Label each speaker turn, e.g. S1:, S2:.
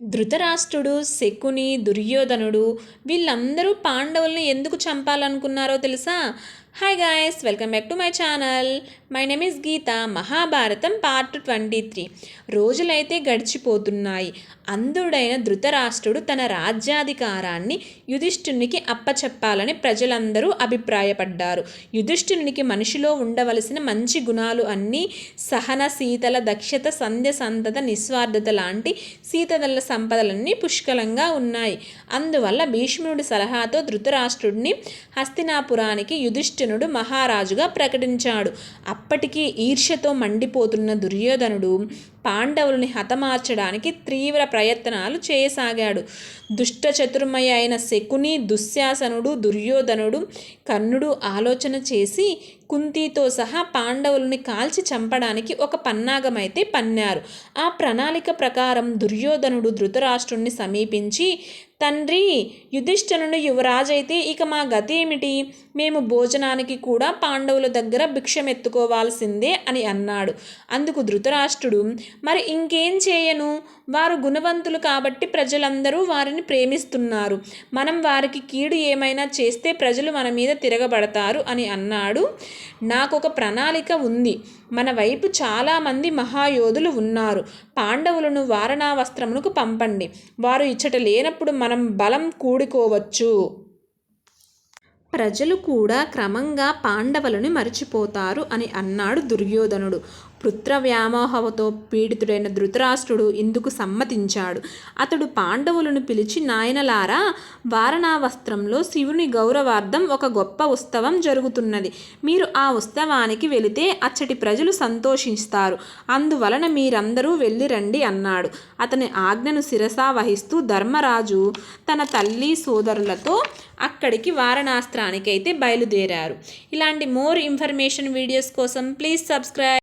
S1: ధృతరాష్ట్రుడు శకుని దుర్యోధనుడు వీళ్ళందరూ పాండవుల్ని ఎందుకు చంపాలనుకున్నారో తెలుసా? Hi guys welcome back to my channel my name is Geeta Mahabharatam part twenty three రోజులైతే గడిచిపోతున్నాయి. అంధుడైన ధృతరాష్ట్రుడు తన రాజ్యాధికారాన్ని యుధిష్ఠునికి అప్పచెప్పాలని ప్రజలందరూ అభిప్రాయపడ్డారు. యుధిష్ఠునికి మనిషిలో ఉండవలసిన మంచి గుణాలు అన్నీ సహన శీతల దక్షత సంధ్య సంతత నిస్వార్థత లాంటి శీతదల సంపదలన్నీ పుష్కలంగా ఉన్నాయి. అందువల్ల భీష్ముడి సలహాతో ధృతరాష్ట్రుడిని హస్తినాపురానికి యుధిష్ఠినుడు మహారాజుగా ప్రకటించాడు. అప్పటికి ఈర్ష్యతో మండిపోతున్న దుర్యోధనుడు పాండవులని హతమార్చడానికి తీవ్ర ప్రయత్నాలు చేయసాగాడు. దుష్ట చతుర్మయ అయిన శకుని దుశ్శాసనుడు దుర్యోధనుడు కర్ణుడు ఆలోచన చేసి కుంతితో సహా పాండవులని కాల్చి చంపడానికి ఒక పన్నాగమైతే పన్నారు. ఆ ప్రణాళిక ప్రకారం దుర్యోధనుడు ధృతరాష్ట్రుణ్ణి సమీపించి తండ్రి యుధిష్ఠనుడు యువరాజైతే ఇక మా గతి ఏమిటి? మేము భోజనానికి కూడా పాండవుల దగ్గర భిక్షమెత్తుకోవాల్సిందే అని అన్నాడు. అందుకు ధృతరాష్ట్రుడు మరి ఇంకేం చేయను? వారు గుణవంతులు కాబట్టి ప్రజలందరూ వారిని ప్రేమిస్తున్నారు. మనం వారికి కీడు ఏమైనా చేస్తే ప్రజలు మన మీద తిరగబడతారు అని అన్నాడు. నాకు ఒక ప్రణాళిక ఉంది. మన వైపు చాలామంది మహాయోధులు ఉన్నారు. పాండవులను వారణావస్త్రమునకు పంపండి. వారు ఇచ్చట లేనప్పుడు మనం బలం కూడుకోవచ్చు. ప్రజలు కూడా క్రమంగా పాండవులను మరిచిపోతారు అని అన్నాడు దుర్యోధనుడు. పుత్ర వ్యామోహవతో పీడితుడైన ధృతరాష్ట్రుడు ఇందుకు సమ్మతించాడు. అతడు పాండవులను పిలిచి నాయనలారా వారణావస్త్రంలో శివుని గౌరవార్థం ఒక గొప్ప ఉత్సవం జరుగుతున్నది. మీరు ఆ ఉత్సవానికి వెళితే అచ్చటి ప్రజలు సంతోషిస్తారు. అందువలన మీరందరూ వెళ్ళి రండి అన్నాడు. అతని ఆజ్ఞను శిరసా వహిస్తూ ధర్మరాజు తన తల్లి సోదరులతో అక్కడికి వారణాస్త్రానికైతే బయలుదేరారు. ఇలాంటి మోర్ ఇన్ఫర్మేషన్ వీడియోస్ కోసం ప్లీజ్ సబ్స్క్రైబ్